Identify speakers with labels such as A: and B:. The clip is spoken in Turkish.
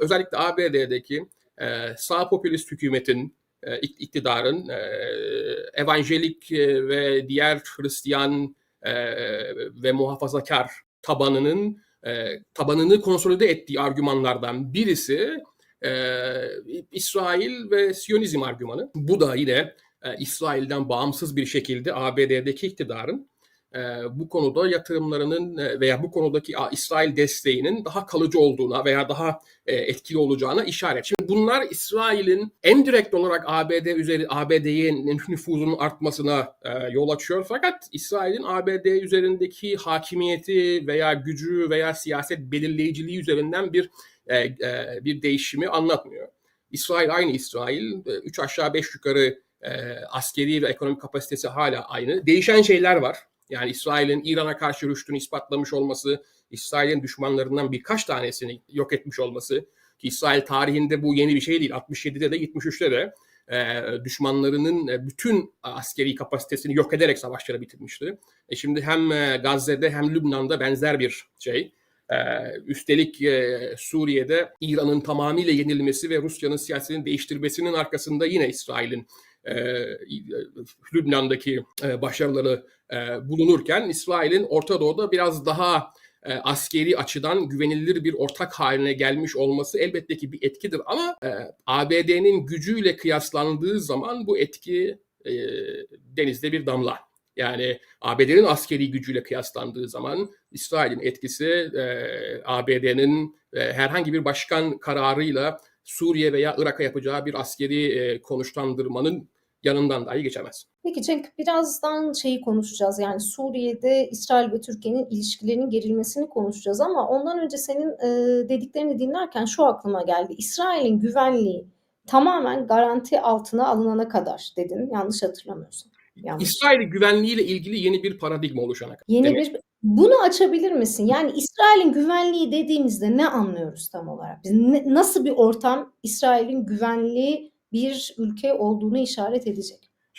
A: Özellikle ABD'deki e, sağ popülist hükümetin, e, ik- iktidarın, e, evangelik e, ve diğer Hristiyan e, ve muhafazakar tabanının e, tabanını konsolide ettiği argümanlardan birisi e, İsrail ve Siyonizm argümanı. Bu da yine e, İsrail'den bağımsız bir şekilde ABD'deki iktidarın bu konuda yatırımlarının e, veya bu konudaki İsrail desteğinin daha kalıcı olduğuna veya daha e, etkili olacağına işaret. Şimdi bunlar İsrail'in en direkt olarak ABD üzeri ABD'ye nüfuzunun artmasına e, yol açıyor. Fakat İsrail'in ABD üzerindeki hakimiyeti veya gücü veya siyaset belirleyiciliği üzerinden bir e, e, bir değişimi anlatmıyor. İsrail aynı İsrail. E, Üç aşağı beş yukarı e, askeri ve ekonomik kapasitesi hala aynı. Değişen şeyler var. Yani İsrail'in İran'a karşı rüştünü ispatlamış olması, İsrail'in düşmanlarından birkaç tanesini yok etmiş olması ki İsrail tarihinde bu yeni bir şey değil. 67'de de 73'te de e, düşmanlarının e, bütün askeri kapasitesini yok ederek savaşları bitirmişti. E şimdi hem e, Gazze'de hem Lübnan'da benzer bir şey. E, üstelik e, Suriye'de İran'ın tamamıyla yenilmesi ve Rusya'nın siyasetini değiştirmesinin arkasında yine İsrail'in Lübnan'daki e, başarıları e, bulunurken İsrail'in Orta Doğu'da biraz daha e, askeri açıdan güvenilir bir ortak haline gelmiş olması elbette ki bir etkidir ama e, ABD'nin gücüyle kıyaslandığı zaman bu etki e, denizde bir damla. Yani ABD'nin askeri gücüyle kıyaslandığı zaman İsrail'in etkisi e, ABD'nin e, herhangi bir başkan kararıyla Suriye veya Irak'a yapacağı bir askeri e, konuşlandırmanın yanından dahi geçemez.
B: Peki Cenk birazdan şeyi konuşacağız yani Suriye'de İsrail ve Türkiye'nin ilişkilerinin gerilmesini konuşacağız ama ondan önce senin e, dediklerini dinlerken şu aklıma geldi. İsrail'in güvenliği tamamen garanti altına alınana kadar dedin yanlış hatırlamıyorsam. Yanlış.
A: İsrail güvenliğiyle ilgili yeni bir paradigma oluşana kadar.
B: Yeni
A: demek.
B: bir bunu açabilir misin? Yani İsrail'in güvenliği dediğimizde ne anlıyoruz tam olarak? Biz ne- nasıl bir ortam İsrail'in güvenli bir ülke olduğunu işaret edecek?